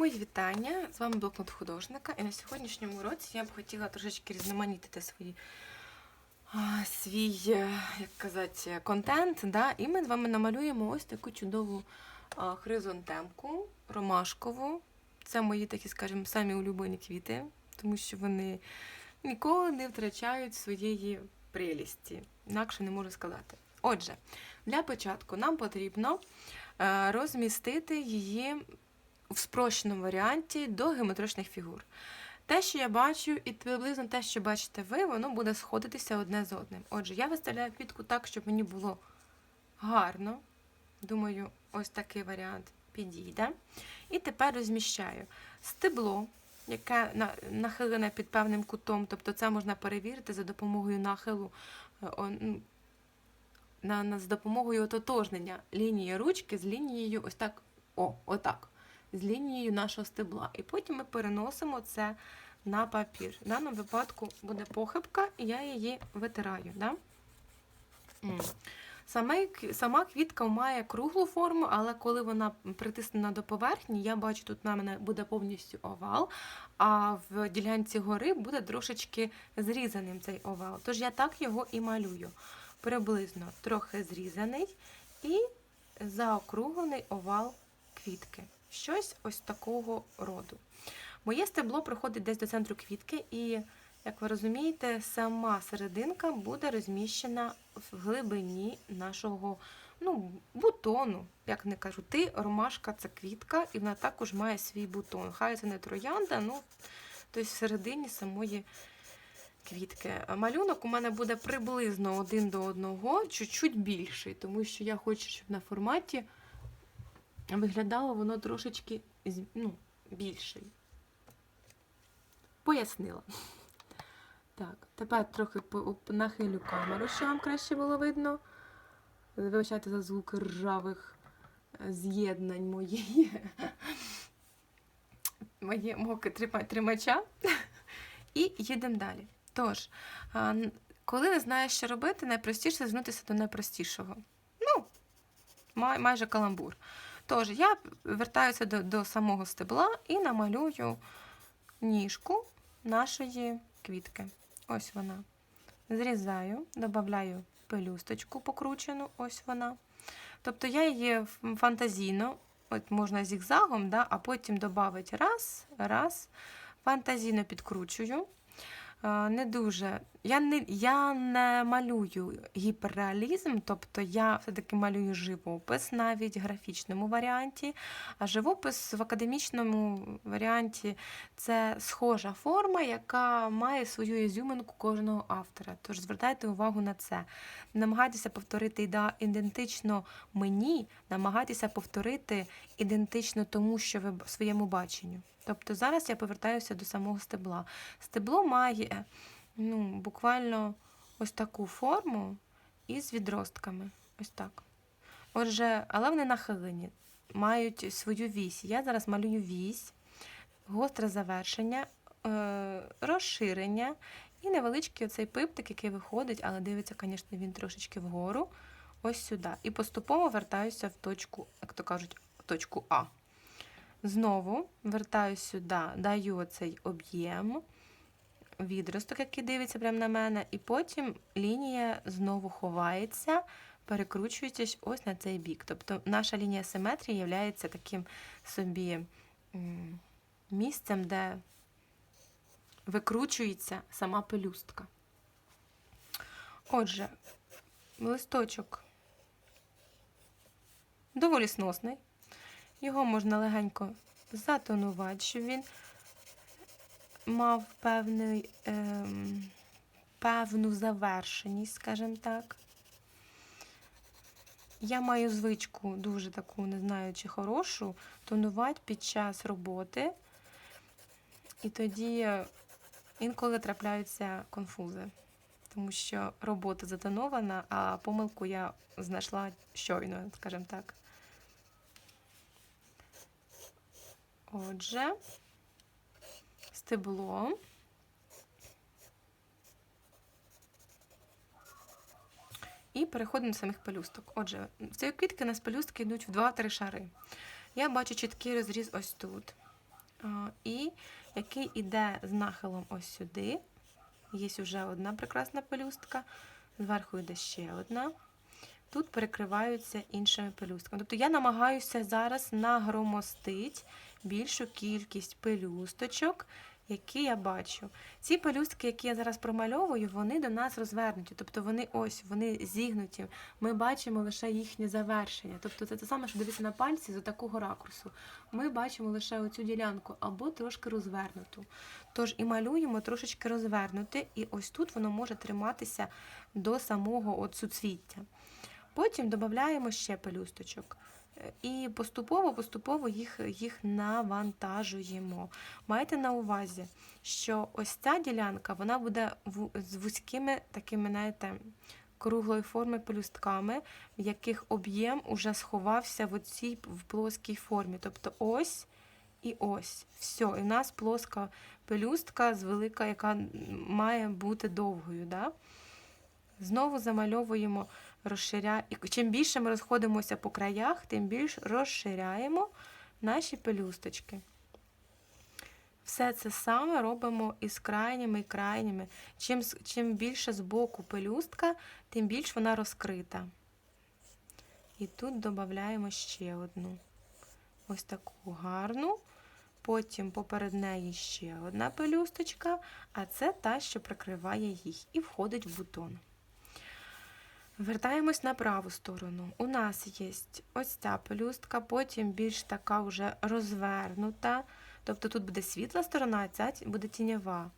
Мої вітання! З вами блокнот художника. І на сьогоднішньому уроці я б хотіла трошечки різноманітити свої, свій, е, як казати, контент. Да? І ми з вами намалюємо ось таку чудову а, хризантемку ромашкову. Це мої такі, скажімо, самі улюблені квіти, тому що вони ніколи не втрачають своєї прелісті. Інакше не можу сказати. Отже, для початку нам потрібно е, розмістити її в спрощеному варіанті до геометричних фігур. Те, що я бачу, і приблизно те, що бачите ви, воно буде сходитися одне з одним. Отже, я виставляю квітку так, щоб мені було гарно. Думаю, ось такий варіант підійде. І тепер розміщаю стебло, яке нахилене під певним кутом, тобто це можна перевірити за допомогою нахилу, е, о, ну, на, на, з допомогою ототожнення лінії ручки з лінією ось так, о, отак з лінією нашого стебла. І потім ми переносимо це на папір. В даному випадку буде похибка, і я її витираю. Да? Саме, сама квітка має круглу форму, але коли вона притиснена до поверхні, я бачу, тут на мене буде повністю овал, а в ділянці гори буде трошечки зрізаним цей овал. Тож я так його і малюю. Приблизно трохи зрізаний і заокруглений овал квітки. Щось ось такого роду. Моє стебло проходить десь до центру квітки, і, як ви розумієте, сама серединка буде розміщена в глибині нашого ну, бутону. Як не кажу, ти, ромашка це квітка, і вона також має свій бутон. Хай це не троянда, ну, тобто всередині самої квітки. Малюнок у мене буде приблизно один до одного, чуть-чуть більший, тому що я хочу, щоб на форматі виглядало воно трошечки ну, більший. Пояснила. Так, тепер трохи нахилю камеру, щоб вам краще було видно. Вибачайте за звуки ржавих е, з'єднань моєї. Моє, мого тримача. І їдемо далі. Тож, коли не знаєш, що робити, найпростіше звернутися до найпростішого. Ну, май, майже каламбур. Тож, я вертаюся до, до самого стебла і намалюю ніжку нашої квітки. Ось вона. Зрізаю, додаю пелюсточку покручену, ось вона. Тобто я її фантазійно, от можна зігзагом, да, а потім додати раз, раз, фантазійно підкручую. Е, Не дуже. Я не, я не малюю гіперреалізм, тобто я все-таки малюю живопис навіть в графічному варіанті. А живопис в академічному варіанті це схожа форма, яка має свою ізюминку кожного автора. Тож звертайте увагу на це. Намагайтеся повторити ідентично мені, намагайтеся повторити ідентично тому, що ви своєму баченню. Тобто зараз я повертаюся до самого стебла. Стебло має ну, буквально ось таку форму із відростками. Ось так. Отже, але вони нахилені, мають свою вісь. Я зараз малюю вісь, гостре завершення, е, розширення і невеличкий оцей пиптик, який виходить, але дивиться, звісно, він трошечки вгору, ось сюди. І поступово вертаюся в точку, як то кажуть, точку А. Знову вертаюся сюди, даю оцей об'єм, відросток, який дивиться прямо на мене, і потім лінія знову ховається, перекручуючись ось на цей бік. Тобто наша лінія симетрії є таким собі місцем, де викручується сама пелюстка. Отже, листочок доволі сносний. Його можна легенько затонувати, щоб він мав певний, ем, певну завершеність, скажімо так. Я маю звичку дуже таку, не знаю, чи хорошу, тонувати під час роботи. І тоді е, інколи трапляються конфузи, тому що робота затонована, а помилку я знайшла щойно, скажімо так. Отже, стебло. І переходимо до самих пелюсток. Отже, в цієї квітки у нас пелюстки йдуть в 2-3 шари. Я бачу чіткий розріз ось тут. і який іде з нахилом ось сюди. Є вже одна прекрасна пелюстка, зверху йде ще одна. Тут перекриваються іншими пелюстками. Тобто я намагаюся зараз нагромостити більшу кількість пелюсточок, які я бачу. Ці пелюстки, які я зараз промальовую, вони до нас розвернуті. Тобто вони ось, вони зігнуті. Ми бачимо лише їхнє завершення. Тобто це те саме, що дивитися на пальці з такого ракурсу. Ми бачимо лише оцю ділянку або трошки розвернуту. Тож і малюємо трошечки розвернути, і ось тут воно може триматися до самого от суцвіття. Потім додаємо ще пелюсточок. І поступово-поступово їх, їх навантажуємо. Майте на увазі, що ось ця ділянка вона буде з вузькими такими, знаєте, круглої форми пелюстками, в яких об'єм уже сховався в цій в плоскій формі. Тобто ось і ось. Все, і в нас плоска пелюстка з велика, яка має бути довгою. Да? Знову замальовуємо, розширяємо. І чим більше ми розходимося по краях, тим більш розширяємо наші пелюсточки. Все це саме робимо із крайніми і крайніми. Чим, чим більше з боку пелюстка, тим більш вона розкрита. І тут додаємо ще одну. Ось таку гарну. Потім поперед неї ще одна пелюсточка, а це та, що прикриває їх, і входить в бутон. Вертаємось на праву сторону. У нас є ось ця пелюстка, потім більш така вже розвернута. Тобто тут буде світла сторона, а ця буде тіньова.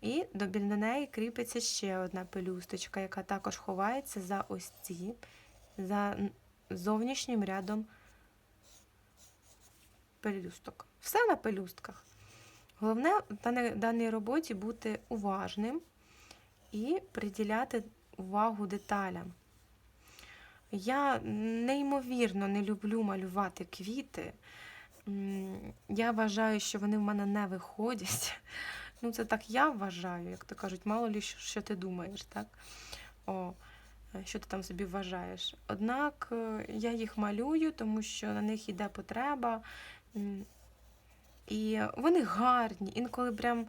І до неї кріпиться ще одна пелюсточка, яка також ховається за ось ці, за зовнішнім рядом пелюсток. Все на пелюстках. Головне в даній роботі бути уважним і приділяти увагу деталям. Я неймовірно не люблю малювати квіти. Я вважаю, що вони в мене не виходять. Ну, це так я вважаю, як то кажуть, мало лі що, ти думаєш, так? О, що ти там собі вважаєш. Однак е, я їх малюю, тому що на них йде потреба. І вони гарні, інколи прям,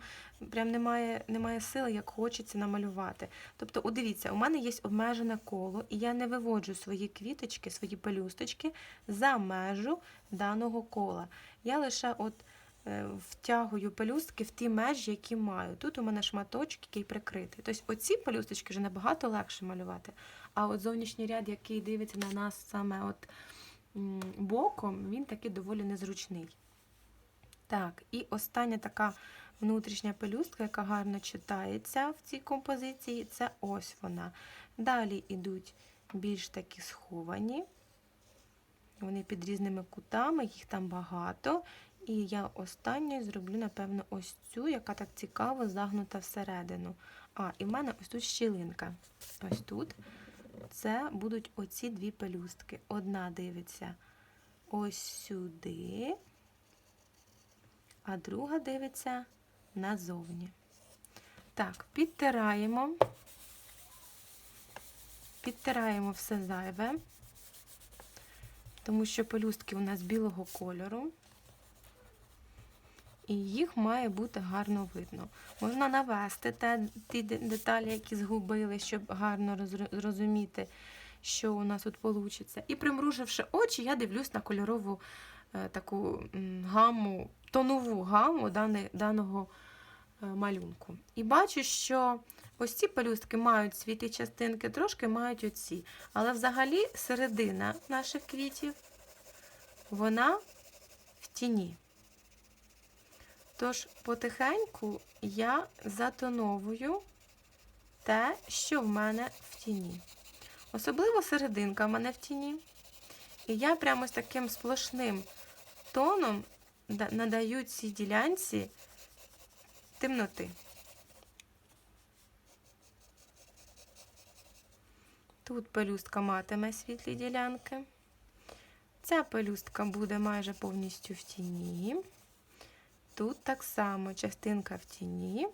прям немає, немає сили, як хочеться намалювати. Тобто, от дивіться, у мене є обмежене коло, і я не виводжу свої квіточки, свої пелюсточки за межу даного кола. Я лише от е, втягую пелюстки в ті межі, які маю. Тут у мене шматочок, який прикритий. Тобто оці пелюсточки вже набагато легше малювати. А от зовнішній ряд, який дивиться на нас саме от боком, він такий доволі незручний. Так, і остання така внутрішня пелюстка, яка гарно читається в цій композиції, це ось вона. Далі йдуть більш такі сховані. Вони під різними кутами, їх там багато. І я останньою зроблю, напевно, ось цю, яка так цікаво загнута всередину. А, і в мене ось тут щілинка. Ось тут. Це будуть оці дві пелюстки. Одна дивиться ось сюди, а друга дивиться назовні. Так, підтираємо. Підтираємо все зайве, тому що пелюстки у нас білого кольору. І їх має бути гарно видно. Можна навести ті деталі, які згубили, щоб гарно зрозуміти, що у нас тут вийде. І примруживши очі, я дивлюсь на кольорову таку гаму, тонову гаму даного е, малюнку. І бачу, що ось ці пелюстки мають світлі частинки, трошки мають оці. Але взагалі середина наших квітів, вона в тіні. Тож потихеньку я затоновую те, що в мене в тіні. Особливо серединка в мене в тіні. І я прямо з таким сплошним тоном да- надаю цій ділянці темноти. Тут пелюстка матиме світлі ділянки. Ця пелюстка буде майже повністю в тіні. Тут так само частинка в тіні,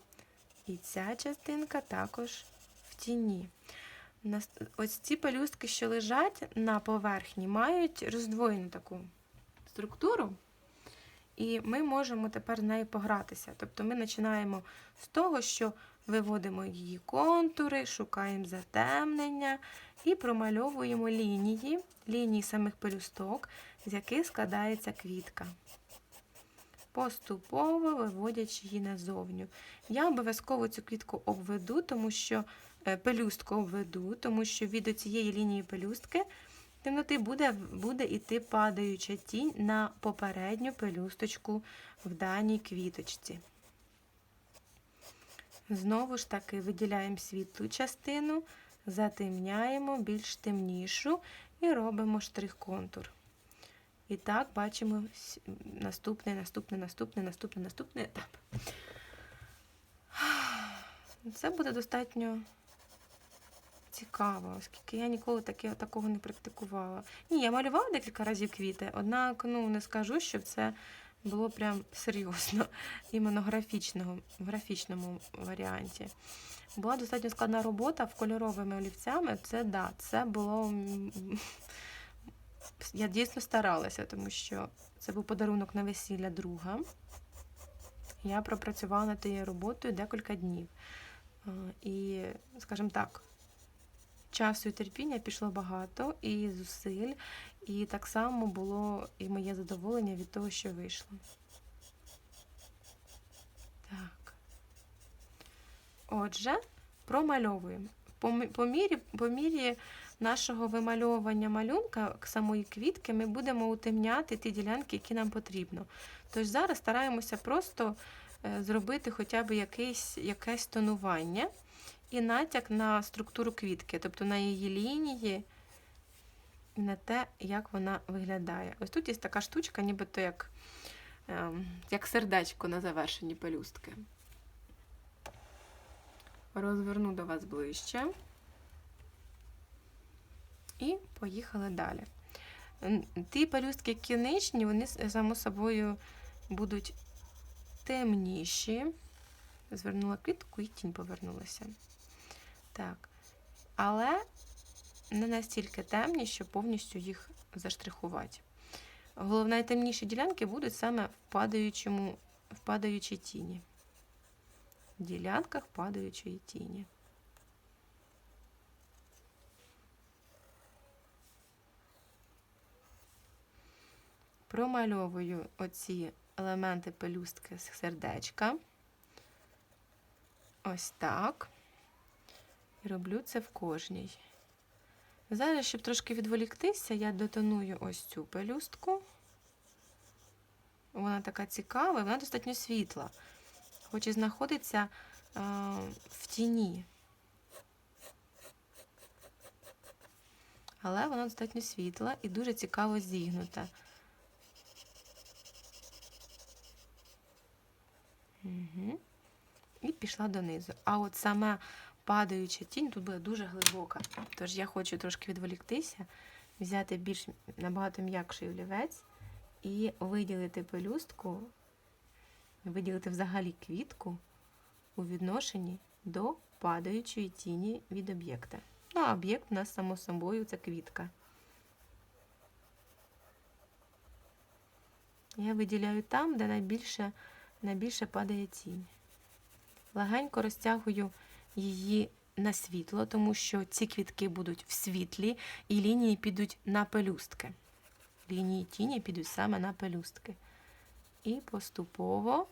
і ця частинка також в тіні. Ось ці пелюстки, що лежать на поверхні, мають роздвоєну таку структуру. І ми можемо тепер з нею погратися. Тобто ми починаємо з того, що виводимо її контури, шукаємо затемнення і промальовуємо лінії, лінії самих пелюсток, з яких складається квітка. Поступово виводячи її назовню. Я обов'язково цю квітку обведу, тому що е, пелюстку обведу, тому що від цієї лінії пелюстки темноти буде, буде йти падаюча тінь на попередню пелюсточку в даній квіточці. Знову ж таки виділяємо світлу частину, затемняємо більш темнішу і робимо штрих-контур. І так бачимо наступний, наступний, наступний, наступний, наступний етап. Це буде достатньо цікаво, оскільки я ніколи таке, такого не практикувала. Ні, я малювала декілька разів квіти, однак ну, не скажу, що це було прям серйозно, іменно графічного, в графічному варіанті. Була достатньо складна робота в кольоровими олівцями. Це да, це було. Я дійсно старалася, тому що це був подарунок на весілля друга. Я пропрацювала над тією роботою декілька днів. Е, І, скажімо так, часу і терпіння пішло багато, і зусиль, і так само було і моє задоволення від того, що вийшло. Так. Отже, промальовуємо. По, мірі, по мірі нашого вимальовування малюнка самої квітки ми будемо утемняти ті ділянки, які нам потрібно. Тож зараз стараємося просто е, зробити хоча б якесь, якесь тонування і натяк на структуру квітки, тобто на її лінії і на те, як вона виглядає. Ось тут є така штучка, нібито як, ем, як сердечко на завершенні пелюстки. Розверну до вас ближче. І поїхали далі. Ті пелюстки, які нижні, вони само собою будуть темніші. Звернула квітку і тінь повернулася. Так. Але не настільки темні, щоб повністю їх заштрихувати. Головне, найтемніші ділянки будуть саме в падаючому, в падаючій тіні. В ділянках падаючої тіні. Промальовую оці елементи пелюстки з сердечка. Ось так. Роблю це в кожній. Зараз, щоб трошки відволіктися, я дотоную ось цю пелюстку. Вона така цікава, вона достатньо світла, хоч і знаходиться е, в тіні. Але вона достатньо світла і дуже цікаво зігнута. Угу. І пішла донизу. А от сама падаюча тінь тут буде дуже глибока. Тож я хочу трошки відволіктися, взяти більш набагато м'якший олівець і виділити пелюстку, виділити взагалі квітку у відношенні до падаючої тіні від об'єкта. Ну, а об'єкт у нас, само собою, це квітка. Я виділяю там, де найбільше, найбільше падає тінь. Легенько розтягую її на світло, тому що ці квітки будуть в світлі, і лінії підуть на пелюстки. Лінії тіні підуть саме на пелюстки. І поступово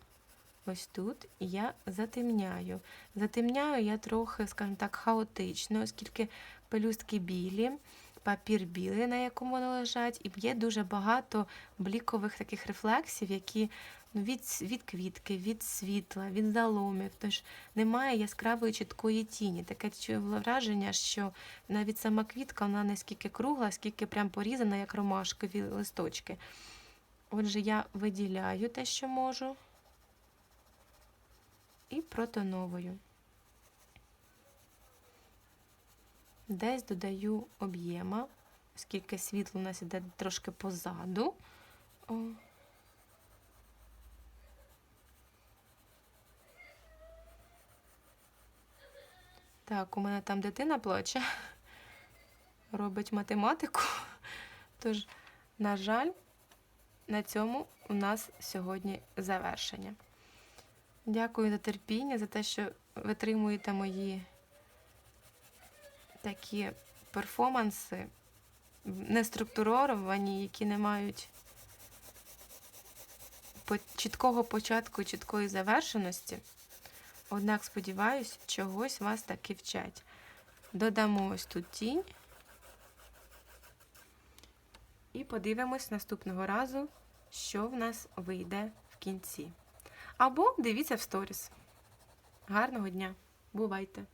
ось тут я затемняю. Затемняю я трохи, скажімо так, хаотично, оскільки пелюстки білі, папір білий, на якому вони лежать, і є дуже багато блікових таких рефлексів, які від, від квітки, від світла, від заломів. Тож немає яскравої чіткої тіні. Таке враження, що навіть сама квітка вона не скільки кругла, скільки прям порізана, як ромашкові листочки. Отже, я виділяю те, що можу, і протоновую. Десь додаю об'єма, оскільки світло у нас іде трошки позаду. О. Так, у мене там дитина плаче, робить математику. Тож, на жаль, на цьому у нас сьогодні завершення. Дякую за терпіння, за те, що витримуєте мої такі перформанси, неструктуровані, які не мають чіткого початку чіткої завершеності. Однак, сподіваюсь, чогось вас таки вчать. Додамо ось тут тінь. І подивимось наступного разу, що в нас вийде в кінці. Або дивіться в сторіс. Гарного дня! Бувайте!